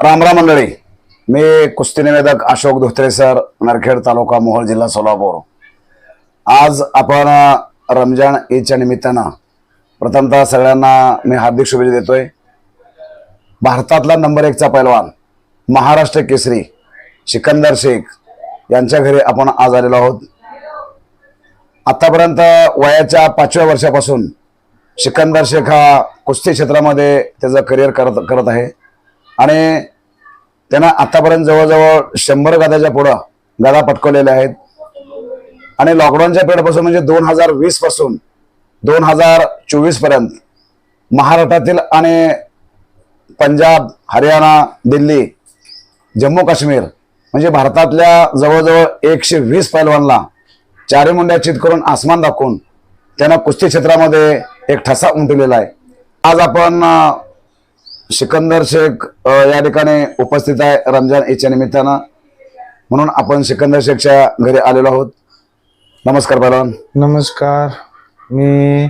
रामराम मंडळी. मी कुस्ती निवेदक अशोक धोत्रे सर नरखेड तालुका मोहोळ जिल्हा सोलापूर. आज आपण रमजान ईदच्या निमित्तानं प्रथमतः सगळ्यांना मी हार्दिक शुभेच्छा देतोय. भारतातला नंबर एकचा पैलवान महाराष्ट्र केसरी सिकंदर शेख यांच्या घरी आपण आज आलेलो आहोत. आतापर्यंत वयाच्या पाचव्या वर्षापासून सिकंदर शेख हा कुस्ती क्षेत्रामध्ये त्याचं करिअर करत करत आहे. आणि त्यांना आतापर्यंत जवळजवळ शंभर गदाच्या पुढं गदा पटकवलेल्या आहेत. आणि लॉकडाऊनच्या पिरियडपासून म्हणजे दोन हजार वीसपासून दोन हजार चोवीसपर्यंत महाराष्ट्रातील आणि पंजाब हरियाणा दिल्ली जम्मू काश्मीर म्हणजे भारतातल्या जवळजवळ एकशे वीस पैलवानला चारी मुंड्या चित करून आसमान दाखवून त्यांना कुस्ती क्षेत्रामध्ये एक ठसा उमटवलेला आहे. आज आपण सिकंदर शेख या ठिकाणी उपस्थित आहे रमजान ईदच्या निमित्तानं. म्हणून आपण सिकंदर शेखच्या घरी आलेलो आहोत. नमस्कार पहलवान नमस्कार. मी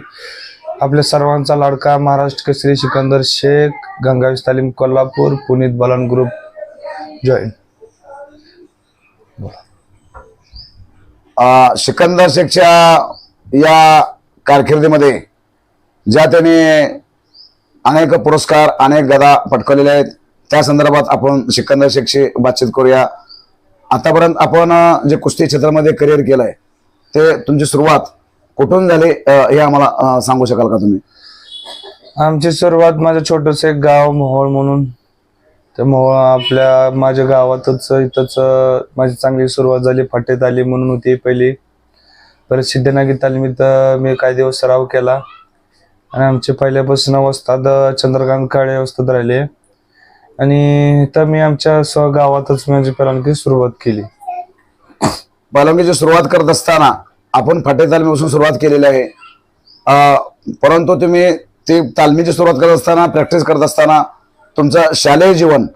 आपल्या सर्वांचा लाडका महाराष्ट्र केसरी सिकंदर शेख गंगावीस तालीम कोल्हापूर पुनीत बलन ग्रुप. जॉईन सिकंदर शेखच्या या कारकिर्दीमध्ये ज्या त्यांनी अनेक पुरस्कार अनेक गदा पटकवलेले आहेत. त्या संदर्भात आपण सिकंदर शेखशी बातचीत करूया. आतापर्यंत आपण जे कुस्ती क्षेत्रामध्ये करिअर केलंय ते तुमची सुरुवात कुठून झाली हे आम्हाला सांगू शकाल का तुम्ही? आमची सुरुवात माझं छोटस एक गाव मोहोळ म्हणून. तर मोहोळ आपल्या माझ्या गावातच इथंच माझी चांगली सुरुवात झाली फाटेत आली म्हणून होती पहिली. परत सिद्धनागी तालमीत मी काही दिवस सराव केला. आणि आमचे पहिल्यापासून वस्ताद चंद्रकांत काळे वस्ताद राहिले. आणि इथं मी आमच्या स्व गावातच माझी पहिल्यांदा सुरुवात केली. बालंगीची सुरुवात करत असताना आपण फाटे तालमीपासून सुरुवात केलेली आहे. अ, परंतु तुम्ही ती तालमीची सुरुवात करत असताना प्रॅक्टिस करत असताना तुमचं शालेय जीवन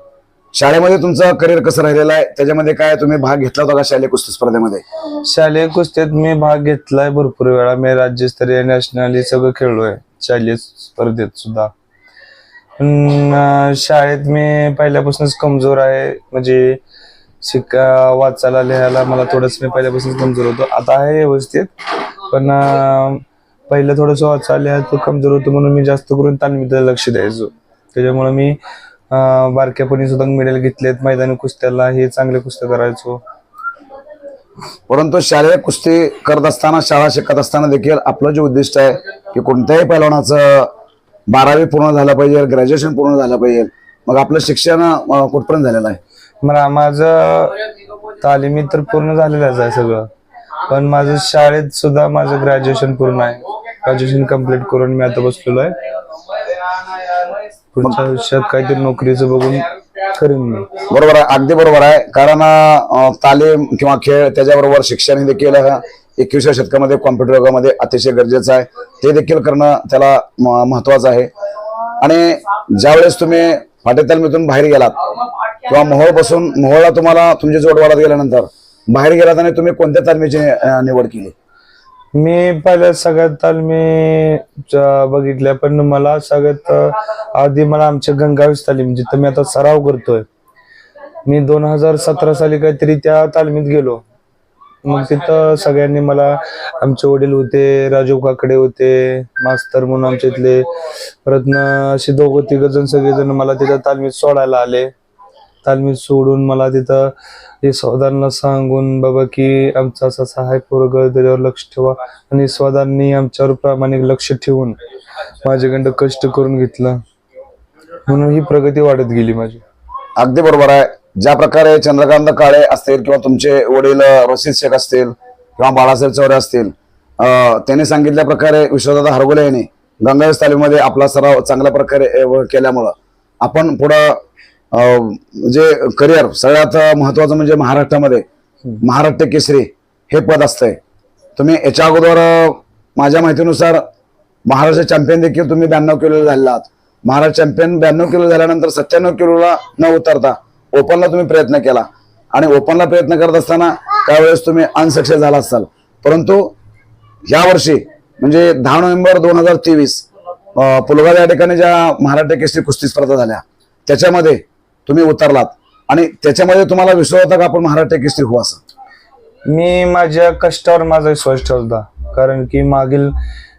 शाळेमध्ये तुमचं करिअर कसं राहिलेलं आहे? त्याच्यामध्ये काय तुम्ही भाग घेतला होता का शालेय कुस्ती स्पर्धेमध्ये? शालेय कुस्तीत मी भाग घेतलाय भरपूर वेळा. मी राज्यस्तरीय नॅशनल हे सगळं खेळलोय. शालेय स्पर्धेत सुद्धा. पण शाळेत मी पहिल्यापासूनच कमजोर आहे. म्हणजे शिका वाचायला लिहायला मला थोडंस मी पहिल्यापासूनच कमजोर होतो. आता आहे व्यवस्थित. पण पहिलं थोडंसं वाचायला लिहायचं कमजोर होतो म्हणून मी जास्त करून तालमीकडे लक्ष द्यायचो. त्याच्यामुळे मी बारक्यापणी सुद्धा मेडल घेतलेत. मैदानी कुस्त्याला हे चांगले कुस्त्या करायचो. परंतु शालेय कुस्ती करत असताना शाळा शिकत असताना देखील आपलं जे उद्दिष्ट आहे की कोणत्याही पैलवानाचं बारावी पूर्ण झालं पाहिजे ग्रॅज्युएशन पूर्ण झालं पाहिजे मग आपलं शिक्षण कुठपर्यंत झालेलं आहे? मला माझं तालिमी तर पूर्ण झालेलंच आहे सगळं. पण माझं शाळेत सुद्धा माझं ग्रॅज्युएशन पूर्ण आहे. ग्रॅज्युएशन कंप्लीट करून मी आता बसलेलो आहे. पुढच्या आयुष्यात काहीतरी नोकरीचं बघून बरोबर आहे अगदी बरोबर आहे. कारण अं, तालीम किंवा खेळ त्याच्याबरोबर शिक्षण हे देखील एकविसव्या शतकामध्ये कॉम्प्युटर युगामध्ये अतिशय गरजेचं आहे. ते देखील करणं त्याला म- महत्वाचं आहे. आणि ज्यावेळेस तुम्ही फाटे तालमीतून बाहेर गेलात किंवा मोहोळ बसून मोहोळला तुम्हाला तुमची जोड वाढत गेल्यानंतर बाहेर गेलात आणि तुम्ही कोणत्या तालमीची अं, निवड केली? मी पहिल्या सगळ्यात तालमी ज- बघितल्या पण मला सगळ्यात आधी मला आमच्या गंगावीस तालीम म्हणजे जिथं मी आता सराव करतोय. मी दोन हजार सतरा साली काहीतरी त्या तालमीत गेलो. मग तिथं सगळ्यांनी मला आमचे वडील होते राजू काकडे होते मास्तर म्हणून आमच्या इथले परत असे दोघं तिघ जण सगळेजण मला तिथं तालमीत सोडायला आले. तालमी सोडून मला तिथं हे स्वदांना सांगून बाबा की आमचा असा सहाय्य पोरग त्याच्यावर लक्ष ठेवा. आणि स्वदांनी आमच्यावर प्रामाणिक लक्ष ठेवून माझ्याकडं कष्ट करून घेतलं. म्हणून ही प्रगती वाढत गेली माझी. अगदी बरोबर आहे. ज्या प्रकारे चंद्रकांत काळे असतील किंवा तुमचे वडील रशीद शेख असतील किंवा बाळासाहेब चौरे असतील त्यांनी सांगितल्या प्रकारे विश्वदादा हरगोले यांनी गंगावेश तालीमध्ये आपला सराव चांगल्या प्रकारे केल्यामुळं आपण पुढं जे म्हणजे करिअर सगळ्यात महत्वाचं म्हणजे महाराष्ट्रामध्ये महाराष्ट्र केसरी हे पद असतंय. तुम्ही याच्या अगोदर माझ्या माहितीनुसार महाराष्ट्र चॅम्पियन देखील तुम्ही ब्याण्णव किलो झालेला आहात. महाराष्ट्र चॅम्पियन ब्याण्णव किलो झाल्यानंतर सत्त्याण्णव किलोला न उतरता ओपनला तुम्ही प्रयत्न केला. आणि ओपनला प्रयत्न करत असताना त्यावेळेस तुम्ही अनसक्सेस झाला असाल. परंतु या वर्षी म्हणजे दहा नोव्हेंबर दोन हजार तेवीस पुलगाव या ठिकाणी ज्या महाराष्ट्र केसरी कुस्ती स्पर्धा झाल्या त्याच्यामध्ये तुम्ही उतरलात. आणि त्याच्यामध्ये तुम्हाला विश्वास होता का आपण महाराष्ट्र केसरी हो असं? मी माझ्या कष्टावर माझा विश्वास ठेवता कारण की मागील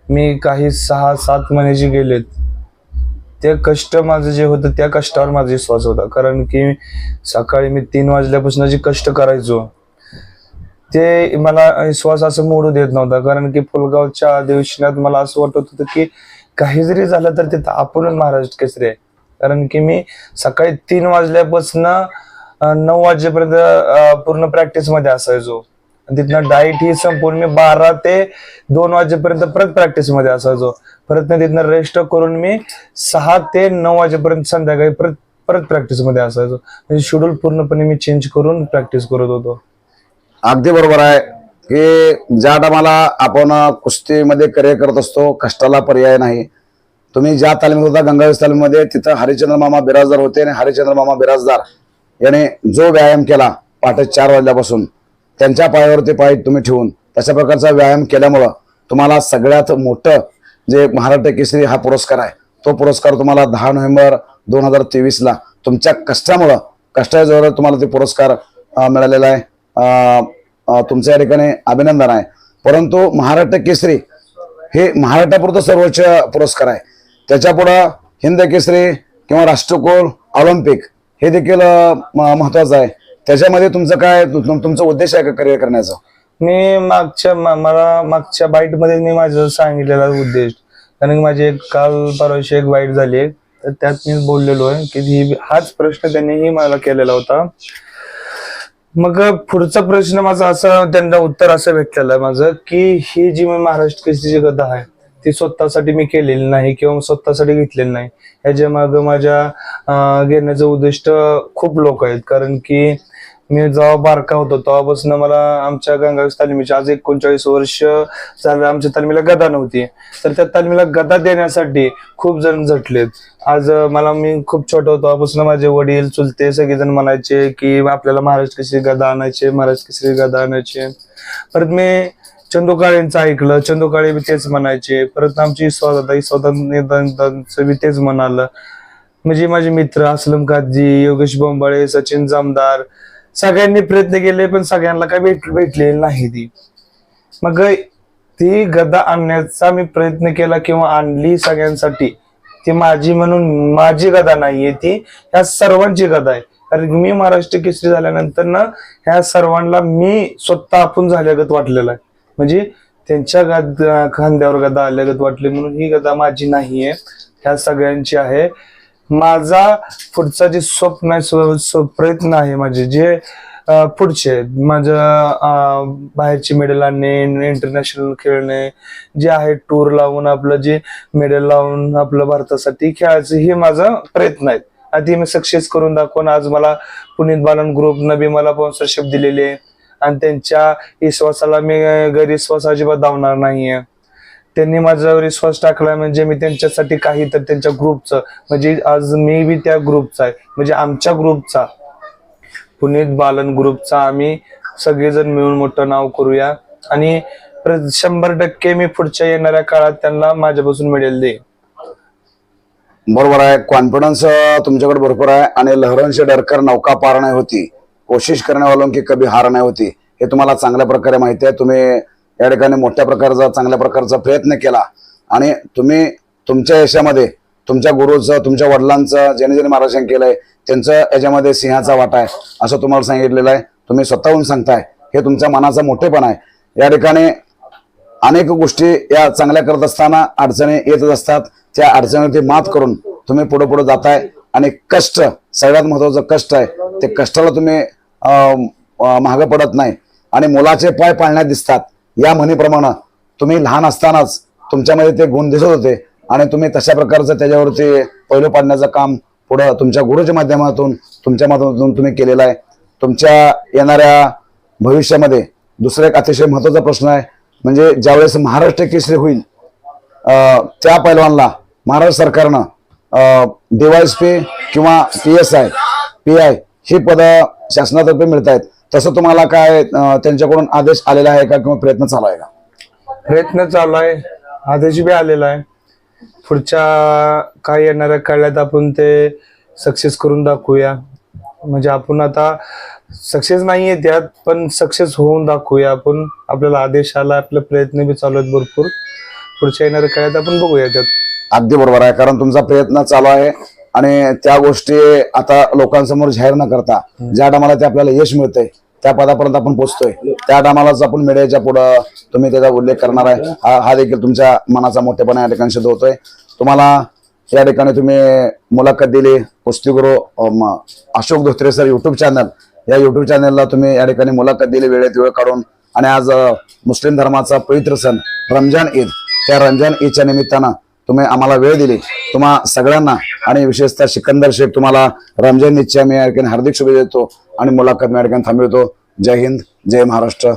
मी काही सहा सात महिने जे गेलेत ते कष्ट माझं जे होतं त्या कष्टावर माझा विश्वास होता. कारण की सकाळी मी तीन वाजल्यापासून जे कष्ट करायचो ते मला विश्वास असं मोडू देत नव्हता. कारण की फुलगावच्या अधिवेशनात मला असं वाटत होतं की काही जरी झालं तर तिथं आपण महाराष्ट्र केसरी आहे. कारण की मी सकाळी तीन वाजल्यापासून नऊ वाजेपर्यंत पूर्ण प्रॅक्टिसमध्ये असायचो. तिथनं डाईट ही संपूर्ण मी बारा ते दोन वाजेपर्यंत परत प्रॅक्टिसमध्ये असायचो. परत तिथनं रेस्ट करून मी सहा ते नऊ वाजेपर्यंत संध्याकाळी परत परत प्रॅक्टिसमध्ये असायचो. म्हणजे शेड्यूल पूर्णपणे मी चेंज करून प्रॅक्टिस करत होतो. अगदी बरोबर आहे की ज्या टायमाला आपण कुस्तीमध्ये करिअर करत असतो कष्टाला पर्याय नाही. तुम्ही ज्या तालमीत होता गंगावीस तालमीमध्ये तिथं हरिचंद्र मामा बिराजदार होते आणि हरिचंद्र मामा बिराजदार याने जो व्यायाम केला पहाटे चार वाजल्यापासून त्यांच्या पायावरती पाय तुम्ही ठेवून तशा प्रकारचा व्यायाम केल्यामुळं तुम्हाला सगळ्यात मोठं जे महाराष्ट्र केसरी हा पुरस्कार आहे तो पुरस्कार तुम्हाला दहा नोव्हेंबर दोन हजार तेवीसला तुमच्या कष्टामुळं कष्टाजवळ तुम्हाला ते पुरस्कार मिळालेला आहे. तुमच्या या ठिकाणी अभिनंदन आहे. परंतु महाराष्ट्र केसरी हे महाराष्ट्रापुरतं सर्वोच्च पुरस्कार आहे. त्याच्यापुढं हिंद केसरी किंवा राष्ट्रकुल ऑलिम्पिक हे देखील म- महत्वाचं आहे. त्याच्यामध्ये तुमचं काय तुमचा उद्देश आहे का करिअर करण्याचा? मी मागच्या मला मागच्या बाईटमध्ये मी माझं सांगितलेला उद्देश. कारण की माझी एक काल परवाशी एक वाईट झाली आहे तर त्यात मी बोललेलो आहे की ही हाच प्रश्न त्यांनीही मला केलेला होता. मग पुढचा प्रश्न माझा असं त्यांना उत्तर असं भेटलेलं आहे माझं की ही जी मी महाराष्ट्र केसरीची कथा आहे ती स्वतःसाठी मी केलेली नाही किंवा स्वतःसाठी घेतलेली नाही. ह्याच्या माग माझ्या घेण्याचं उद्दिष्ट खूप लोक आहेत. कारण की मी जेव्हा बारका होतो तेव्हापासून मला आमच्या गंगावीस तालमीची आज एकोणचाळीस वर्ष झालं. आमच्या तालमीला गदा नव्हती. तर त्या तालमीला गदा देण्यासाठी खूप जण झटलेत. आज मला मी खूप छोटा होतो तेव्हापासून माझे वडील चुलते सगळेजण म्हणायचे की आपल्याला महाराष्ट्र केसरी गदा आणायचे महाराष्ट्र केसरी गदा आणायचे. परत मी चंदोकाळेंचं ऐकलं चंदोकाळे बी तेच म्हणायचे परत आमची स्वतः स्वतंत्र बी तेच म्हणालं. म्हणजे माझे मित्र असलम काजी योगेश बोंबाळे सचिन जामदार सगळ्यांनी प्रयत्न केले पण सगळ्यांना काय भेट भेटलेली नाही ती. मग ती गदा आणण्याचा मी प्रयत्न केला किंवा आणली सगळ्यांसाठी. ती माझी म्हणून माझी गदा नाहीये ती ह्या सर्वांची गदा आहे. कारण मी महाराष्ट्र केसरी झाल्यानंतर ना ह्या सर्वांना मी स्वतः आपण झाल्यागत वाटलेलं आहे. म्हणजे त्यांच्या गद खांद्यावर गदा आल्यागत वाटली म्हणून ही गदा माझी नाहीये. ह्या सगळ्यांची आहे. माझा पुढचा जे स्वप्न आहे स्व- स्व- प्रयत्न आहे माझे जे पुढचे माझं बाहेरची मेडल आणणे इंटरनॅशनल खेळणे जे आहे टूर लावून आपलं जे मेडल लावून आपलं भारतासाठी खेळायचं हे माझा प्रयत्न आहेत आधी मी सक्सेस करून दाखवून आज मला पुनीत बालन ग्रुपनं बी मला स्पॉन्सरशिप दिलेली आहे. आणि त्यांच्या विश्वासाला मी गैरविश्वास अजिबात धावणार नाहीये. त्यांनी माझ्यावर विश्वास टाकला म्हणजे मी त्यांच्यासाठी काही तर त्यांच्या ग्रुपचं म्हणजे आज मी बी त्या ग्रुपचा आहे म्हणजे आमच्या ग्रुपचा. पुनीत बालन ग्रुपचा आम्ही सगळेजण मिळून मोठं नाव करूया. आणि प्र- शंभर टक्के मी पुढच्या येणाऱ्या काळात त्यांना माझ्यापासून मिळेल दे. बरोबर आहे. कॉन्फिडन्स तुमच्याकडे भरपूर आहे. आणि लहरांशी डरकर नौका पारणे होती. कोशिश करणे वालों की कभी हार नाही होती. हे तुम्हाला चांगल्या प्रकारे माहिती आहे. तुम्ही या ठिकाणी मोठ्या प्रकारचा चांगल्या प्रकारचा प्रयत्न केला. आणि तुम्ही तुमच्या यशामध्ये तुमच्या गुरुचं तुमच्या वडिलांचं ज्याने ज्याने मार्गदर्शन केलंय त्यांचं याच्यामध्ये सिंहाचा वाटा आहे असं तुम्हाला सांगितलेलं आहे. तुम्ही स्वतःहून सांगताय. हे तुमच्या मनाचा मोठेपण आहे. या ठिकाणी अनेक गोष्टी या चांगल्या करत असताना अडचणी येतच असतात. त्या अडचणीवरती मात करून तुम्ही पुढे पुढे जाताय. आणि कष्ट सगळ्यात महत्वाचं कष्ट आहे. ते कष्टाला तुम्ही अं, मागं पडत नाही. आणि मुलाचे पाय पाळण्यात दिसतात. या म्हणीप्रमाणे तुम्ही लहान असतानाच तुमच्यामध्ये ते गुण दिसत होते. आणि तुम्ही तशा प्रकारचं त्याच्यावरती पैलू पाडण्याचं काम पुढं तुमच्या गुरुच्या माध्यमातून तुमच्या माध्यमातून तुम्ही केलेलं आहे. तुमच्या येणाऱ्या भविष्यामध्ये दुसरा एक अतिशय महत्त्वाचा प्रश्न आहे. म्हणजे ज्यावेळेस महाराष्ट्र केसरी होईल त्या पैलवानला महाराष्ट्र सरकारनं डीवायएसपी किंवा P S I P I ही पदं शासनातर्फे मिळत आहेत तसं तुम्हाला काय त्यांच्याकडून आदेश आलेला आहे का किंवा प्रयत्न चालू आहे का? प्रयत्न चालू आहे. आदेश बी आलेला आहे. पुढच्या काय येणाऱ्या काळात आपण ते सक्सेस करून दाखवूया. म्हणजे आपण आता सक्सेस नाहीये त्यात पण सक्सेस होऊन दाखवूया आपण. आपल्याला आदेश आला आपले प्रयत्न बी चालू आहेत भरपूर. पुढच्या येणाऱ्या काळात आपण बघूया त्यात. अगदी बरोबर आहे कारण तुमचा प्रयत्न चालू आहे. आणि त्या गोष्टी आता लोकांसमोर जाहीर न करता ज्या टायमाला ते आपल्याला यश मिळतंय त्या पदापर्यंत आपण पोहोचतोय त्या टायमालाच आपण मीडियाच्या पुढं तुम्ही त्याचा उल्लेख करणार आहे. हा हा देखील तुमच्या मनाचा मोठेपणा या ठिकाणी सिद्ध होतोय तुम्हाला या ठिकाणी तुम्ही मुलाखत दिली. कुस्तीगुरु Ashok Dhotre sir YouTube channel या युट्यूब चॅनलला तुम्ही या ठिकाणी मुलाखत दिली वेळेत वेळ काढून. आणि आज मुस्लिम धर्माचा पवित्र सण रमजान ईद. त्या रमजान ईदच्या निमित्तानं तुम्ही आम्हाला वेळ दिली. तुम्हा सगळ्यांना आणि विशेषतः सिकंदर शेख तुम्हाला रमजान ईदच्या मी हार्दिक शुभेच्छा देतो आणि मुलाखत मी या थांबवतो. जय हिंद जय महाराष्ट्र.